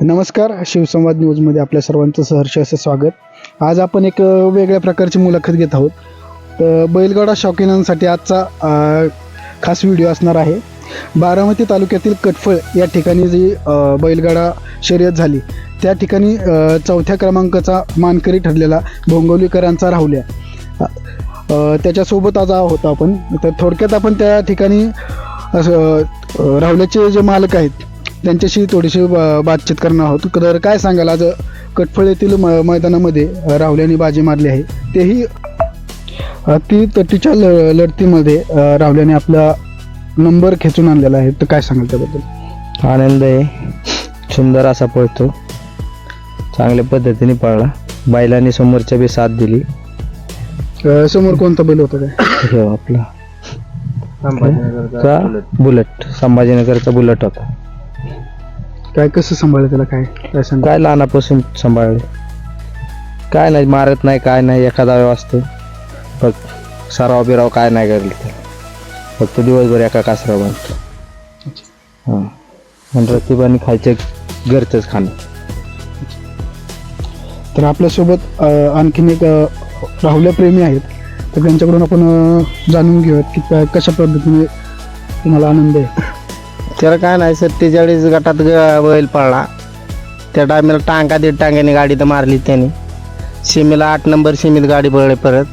नमस्कार शिवसंवाद न्यूजमध्ये आपल्या सर्वांचं सहर्ष असं स्वागत. आज आपण एक वेगळ्या प्रकारची मुलाखत घेत आहोत. तर बैलगाडा शौकीनांसाठी आजचा खास व्हिडिओ असणार आहे. बारामती तालुक्यातील कटफळ या ठिकाणी जी बैलगाडा शर्यत झाली त्या ठिकाणी चौथ्या क्रमांकाचा मानकरी ठरलेला भोंगवलीकरांचा राहुल्या. त्याच्यासोबत आज आहोत आपण. तर थोडक्यात आपण त्या ठिकाणी असं राहुल्याचे जे मालक आहेत त्यांच्याशी थोडीशी बा- बातचीत करणार आहोत. तर काय सांगाल? आज कटफळ येथील म मैदानामध्ये अ, राहुल्याने बाजी मारली आहे. तेही अति तटीच्या ल लढतीमध्ये राहुल्याने आपला नंबर खेचून आणलेला आहे. तर काय सांगाल त्याबद्दल? आनंद आहे. सुंदर असा पळतो. चांगल्या पद्धतीने पळला. बैलांनी समोरच्या बी साथ दिली. समोर कोणता बैल होता काय? हे आपला. का? बुलेट. संभाजीनगरचा बुलेट होता. काय कसं सांभाळलं त्याला? काय काय सांगा काय लहानापासून सांभाळले? काय नाही मारत नाही काय नाही एखादा वेळ असतो फक्त सराव बिराव काय नाही करेल ते फक्त दिवसभर एका कासरा बांधतो हां. आणि रतिबानी खायचे घरचंच खाणं. तर आपल्यासोबत अ, आणखीन एक अ, राहुल्या प्रेमी आहेत. तर त्यांच्याकडून आपण अ, जाणून घेऊयात की काय- कशा पद्धतीने तुम्हाला आनंद आहे. त्याला काय नाही सत्तेचाळीस गटात ग- बैल पळला त्या टायमाला टांगा दीड टांग्याने गाडी तर मारली त्याने. सीमेला आठ नंबर सीमेत गाडी पळली परत.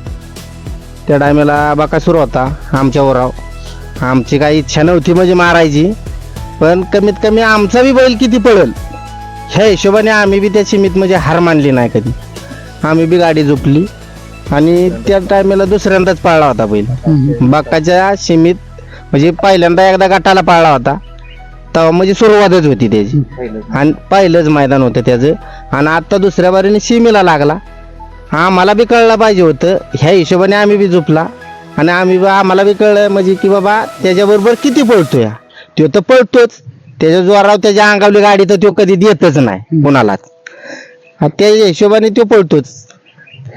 त्या टायमाला सुरू होता आमच्या ओराव आमची काही इच्छा नव्हती म्हणजे मारायची. पण कमीत कमी आमचा बी बैल किती पळेल ह्या हिशोबाने आम्ही बी त्या सीमेत म्हणजे हार मानली नाही कधी. आम्ही बी गाडी झोपली आणि त्या टायमाला दुसऱ्यांदाच पाळला होता बैल. बाकाच्या सीमित म्हणजे पहिल्यांदा एकदा गटाला पाळला होता. तेव्हा म्हणजे सुरुवातच होती त्याची. आणि पहिलंच मैदान होतं त्याचं. आणि आता दुसऱ्या बारीने सीमेला लागला. आम्हाला बी कळलं पाहिजे होतं. ह्या हिशोबाने आम्ही बी झोपला. आणि आम्ही बी आम्हाला बी कळलं म्हणजे की बाबा त्याच्याबरोबर किती पळतो या तो तर पळतोच. त्याच्या जोरावर त्याच्या अंगावली गाडी तर तो कधी देतच नाही कुणालाच. आणि त्या हिशोबाने तो पळतोच.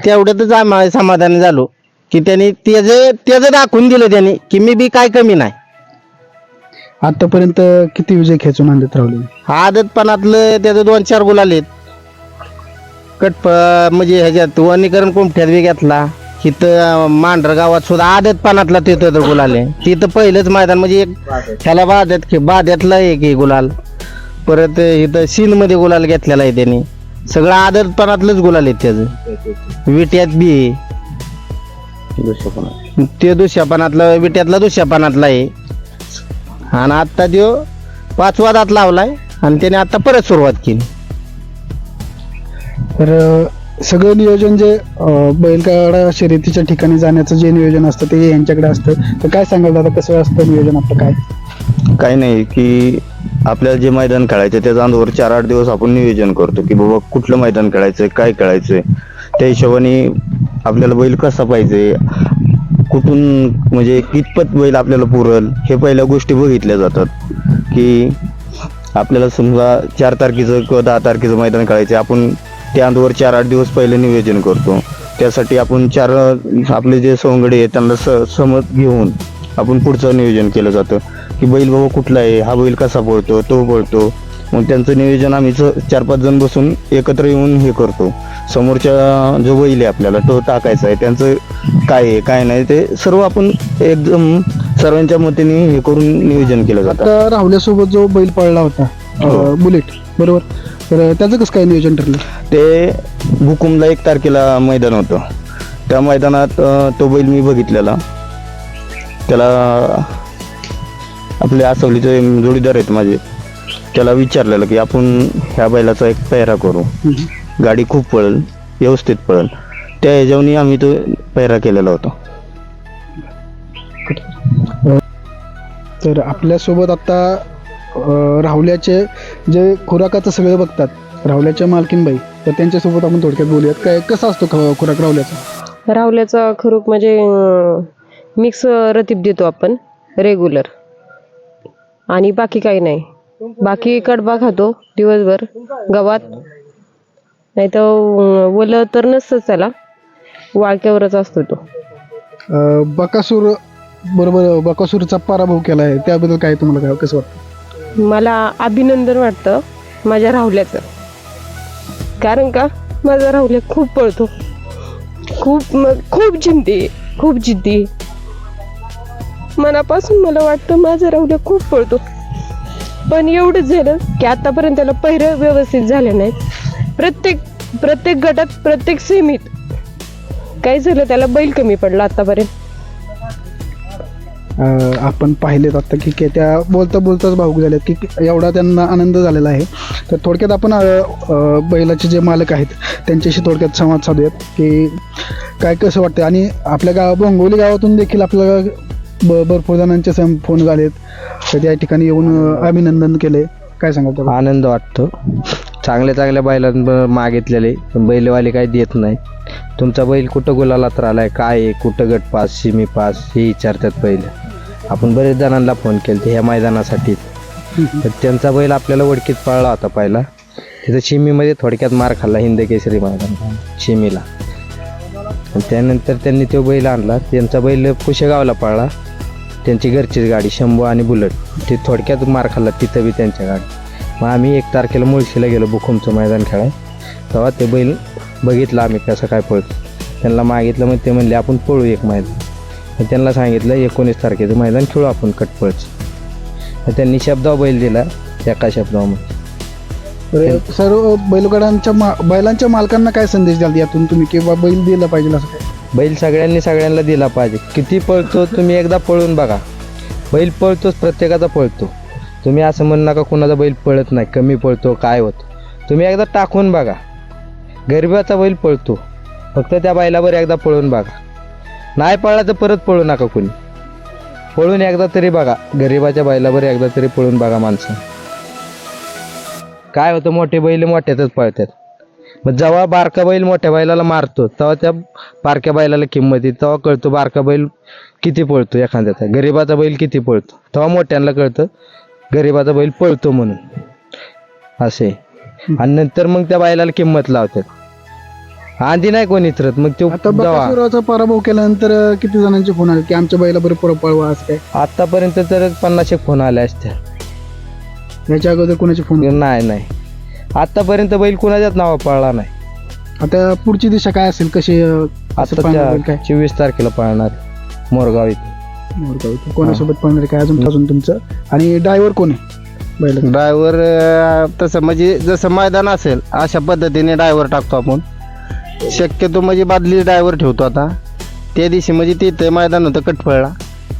तेवढ्यातच आम्हाला समाधानी झालो. की त्यांनी त्याचं त्याचं दाखवून दिलं त्यांनी की मी बी काय कमी नाही. आतापर्यंत किती विजय खेचून आणलेत राहुले? आदतपणातलं त्याचं दोन चार गुल आलेत. कट म्हणजे ह्याच्यात वनीकरण कुमठ्यात बी घेतला. इथं मांढर गावात सुद्धा आदतपणातला तिथं तर गुलाल आहे तिथं पहिलंच मैदान म्हणजे एक ह्याला बाद्यात बाद्यातला एक हे गुलाल. परत इथं सीन मध्ये गुलाल घेतलेला आहे त्यांनी. सगळं आदतपणातलंच गुलाल आहेत त्याचं. विट्यात बी आहे. ते दुष्यापणातला विट्यातला दुष्यापणातला आहे. आणि आत्ता त्यो पाचवा दात लावलाय आणि त्याने आता परत सुरुवात केली. तर अ, सगळं नियोजन जे अ, बैलगाडा शर्यतीच्या ठिकाणी जाण्याचं जे नियोजन असतं ते यांच्याकडे असतं. तर काय सांगाल दादा कसं असतं नियोजन आपलं काय? काही नाही की आपल्याला जे मैदान खेळायचं त्याच्या अंदावर चार आठ दिवस आपण नियोजन करतो की बाबा कुठलं मैदान खेळायचंय काय खेळायचंय. त्या हिशोबाने आपल्याला बैल कसा पाहिजे कुठून म्हणजे कितपत बैल आपल्याला पुरल हे पहिल्या गोष्टी बघितल्या जातात. की आपल्याला समजा चार तारखेचं किंवा दहा तारखेचं मैदान काढायचं आपण त्या चार आठ दिवस पहिले नियोजन करतो. त्यासाठी आपण चार आपले जे सवंगडे आहेत त्यांना स समज घेऊन आपण पुढचं नियोजन केलं जातं. की बैल बाबा कुठला आहे हा बैल कसा पळतो तो पळतो. मग त्यांचं नियोजन आम्ही चार पाच जण बसून एकत्र येऊन हे करतो. समोरच्या जो बैल आहे आपल्याला तो टाकायचा आहे. त्यांचं काय आहे काय नाही ते सर्व आपण एकदम सर्वांच्या मतीने हे करून नियोजन केलं जातं. आता राहुल्यासोबत जो बैल पळला होता अ, हो. बुलेट बरोबर? तर त्याचं कसं काय नियोजन ठरलं? ते भुकुमला एक तारखेला मैदान होतं. त्या मैदानात अं, तो बैल मी बघितलेला. त्याला आपले आसवलीचे जोडीदार आहेत माझे. त्याला विचारलेलं की आपण ह्या बैलाचा एक पेहरा करू. गाडी खूप पळल व्यवस्थित पळल. त्या ह्याच्यावनी आम्ही तो पेहरा केलेला होता. तर आपल्यासोबत आता अ, राहुल्याचे जे खुराकाचं सगळं बघतात राहुल्याच्या मालकीनबाई तर त्यांच्यासोबत आपण थोडक्यात बोलूयात. काय कसा असतो ख- खुराक राहुल्याचा? राहुल्याचा खरूक म्हणजे मिक्स रतीप देतो आपण रेग्युलर आणि बाकी काही नाही. बाकी कडबा खातो दिवसभर गवात. नाही तर ओलं तर नसतंच त्याला. वाळक्यावरच असतो तो. अ, बकासूर बरोबर बकासूरचा पराभव केला आहे त्याबद्दल काय तुम्हाला काय कसं वाटतं? मला अभिनंदन वाटतं माझ्या राहुल्याचं. कारण का? माझा राहुल्या खूप पळतो. खूप म- खूप जिद्दी खूप जिद्दी. मनापासून मला वाटतं माझा राहुल्या खूप पळतो. पण एवढंच झालं की आतापर्यंत त्याला पहिरं व्यवस्थित झाले नाही प्रत्येक प्रत्येक गटात प्रत्येक सेमीत काय झालं त्याला बैल कमी पडला आतापर्यंत. अं, आपण पाहिलेत आता की के त्या बोलता बोलताच भाऊक झालेत की एवढा त्यांना आनंद झालेला आहे. तर थोडक्यात आपण अं, अं, बैलाचे जे मालक आहेत त्यांच्याशी थोडक्यात संवाद साधूयात की काय कसं वाटतं आणि आपल्या गाव बोंगोली गावातून देखील आपल्याला ब भरपूर जणांचे सम फोन झालेत. तर त्या ठिकाणी येऊन अभिनंदन केले. काय सांगाल त्याबद्दल? आनंद वाटतो. चांगल्या चांगल्या बैलांवर मागितलेले. पण बैलवाले काही देत नाही. तुमचा बैल कुठं गुलालात राहिलाय? काय आहे? कुठं गट पास शिमी पास हे विचारतात पहिले. आपण बरेच जणांना फोन केले ह्या मैदानासाठी. तर त्यांचा बैल आपल्याला ओळखीत पळला होता पहिला. तिथं शिमीमध्ये थोडक्यात मार खाल्ला हिंद केसरी मैदान शिमीला आणि त्यानंतर त्यांनी तो बैल आणला. त्यांचा बैल पुशेगावला पळला. त्यांची घरचीच गाडी शंभू आणि बुलेट ते थोडक्यात मार खाल्ला तिथं बी त्यांच्या गाडी. मग आम्ही एक तारखेला मुळशीला गेलो बुखुमचं मैदान खेळाय तेव्हा ते बैल बघितलं आम्ही कसं काय पळतो. त्यांना मागितलं मग ते म्हणले आपण पळू एक मैदान. मग त्यांना सांगितलं एकोणीस तारखेचं मैदान खेळू आपण कटपळचं मग त्यांनी शब्दावर बैल दिला एका शब्दावर तर सर्व बैलगाड्यांच्या मा बैलांच्या मालकांना काय संदेश द्याल? यातून तुम्ही किंवा बैल दिला पाहिजे असं काय? बैल सगळ्यांनी सगळ्यांना दिला पाहिजे. किती पळतो तुम्ही एकदा पळून बघा. बैल पळतोच प्रत्येकाचा पळतो. तुम्ही असं म्हणू नका कुणाचा बैल पळत नाही कमी पळतो काय होतं. तुम्ही एकदा टाकून बघा. गरिबाचा बैल पळतो. फक्त त्या बैलावर एकदा पळून बघा. नाही पळला तर परत पळू नका कुणी. पळून एकदा तरी बघा. गरिबाच्या बैलावर एकदा तरी पळून बघा माणसं. काय होतं मोठे बैल मोठ्यातच पळतात. मग जेव्हा बारका बैल मोठ्या बैलाला मारतो तेव्हा त्या बारक्या बैलाला किंमत येते. तेव्हा कळतो बारका बैल किती पळतो एखाद्याचा. गरीबाचा बैल किती पळतो. तेव्हा मोठ्यांना कळतं गरीबाचा बैल पळतो म्हणून. असे. आणि नंतर मग त्या बैलाला किंमत लावतात. आधी नाही कोणी इतरत. मग तो आता जेव्हा बकासुराचा पराभव केल्यानंतर किती जणांचे फोन आले की आमच्या बैला बरं पुढं पळवा असं काय? आतापर्यंत तर पन्नास एक फोन आले असते याच्या अगोदर कोणाचे फोन नाही नाही. आतापर्यंत बैल कुणाच्याच नावा पळला नाही. आता पुढची दिशा काय असेल? कशी अं, असं पाहणार आता चोवीस तारखेला पळणार मोरगाव इथे. मोरगाव इथे. कोणासोबत पळणार काय अजून अजून तुमचं? आणि ड्रायव्हर कोण आहे बैल ड्रायव्हर तसं म्हणजे जसं मैदान असेल अशा पद्धतीने ड्रायव्हर टाकतो आपण. शक्यतो म्हणजे बादली ड्रायव्हर ठेवतो आता. त्या दिवशी म्हणजे तिथे मैदान होतं कटफळला.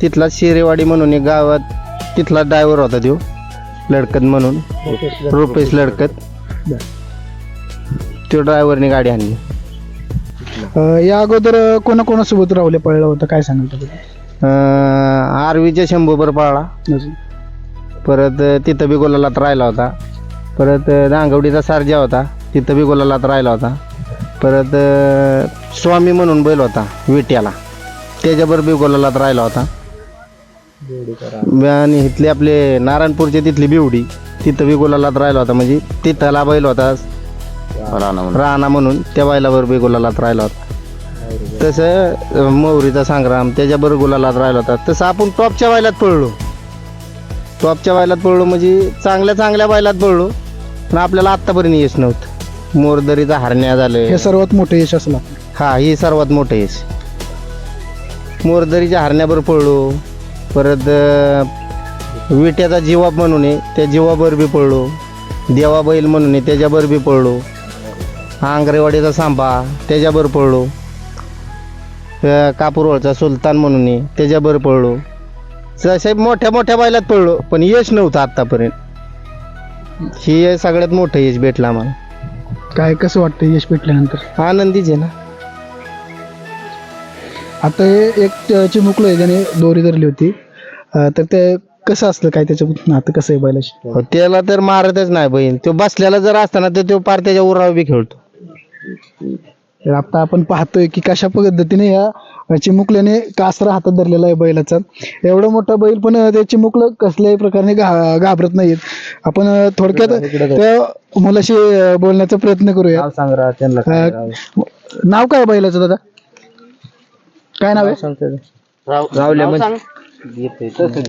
तिथला शिरेवाडी म्हणून एक गावात तिथला ड्रायव्हर होता तो लडकत म्हणून. रुपेश लडकत. तो ड्रायव्हरने गाडी आणली. या अगोदर अं, कोणाकोणासोबत राहुले पळला होता? काय सांगाल त्याबद्दल? आरवीच्या शंभूभर पाळला. अजून? परत तिथं बी गोलालात राहिला होता. परत दांगवडीचा सारजा होता. तिथं बी गोलालात राहिला होता. परत अं, स्वामी म्हणून बैल होता विट्याला. त्याच्यावर बी गोलालात राहिला होता. आणि इथले आपले नारायणपूरचे तिथली बिवडी. तिथं बी गोलालात राहिला होता म्हणजे तिथला बैल होता. राणा म्हणून. राणा म्हणून त्या बैलावर बी गोलालात राहिला होता. तसं मौरीचा संग्राम त्याच्याबरोबर गुलालात राहिला होता. तसं आपण टॉपच्या बैलात पळलो. टॉपच्या बैलात पळलो म्हणजे चांगल्या चांगल्या बैलात पळलो. पण आपल्याला आत्तापर्यंत यश नव्हतं. मोरदरीचा हरण्या झालं. हे सर्वात मोठं यश असलं. हा ही सर्वात मोठं यश. मोरदरीच्या हरण्यावर पळलो. परत विट्याचा जीवा म्हणून आहे त्या जीवावर बी पळलो देवा बैल म्हणून आहे त्याच्यावर बी पळलो आंगरेवाडीचा सांबा त्याच्यावर पळलो अं, कापूरवळचा सुलतान म्हणून आहे त्याच्यावर पळलो जसे मोठ्या मोठ्या बैलात पळलो पण यश नव्हतं आत्तापर्यंत ही सगळ्यात मोठं यश भेटलं आम्हाला. काय कसं वाटतं यश भेटल्यानंतर? आनंदीच आहे ना. आता हे एक चिमुकलं आहे ज्याने दोरी धरली होती. तर ते कसं असलं काय त्याचं नातं कसं आहे बैलाशी हो, त्याला तर मारतच नाही बहीण. तो बसलेला जर असताना तर तो पार त्याच्या उरावर बी खेळतो. तर आता आपण पाहतोय की कशा पद्धतीने या चिमुकल्याने कासरा हातात धरलेला आहे बैलाचा. एवढं मोठा बैल पण ते चिमुकलं कसल्याही प्रकारे घा घाबरत नाहीत आपण अं, थोडक्यात त्या मुलाशी अं, बोलण्याचा प्रयत्न करूया सांग त्यांना अं, नाव? काय बैलाचं दादा? काय नाव आहे? रावल्या म्हणजे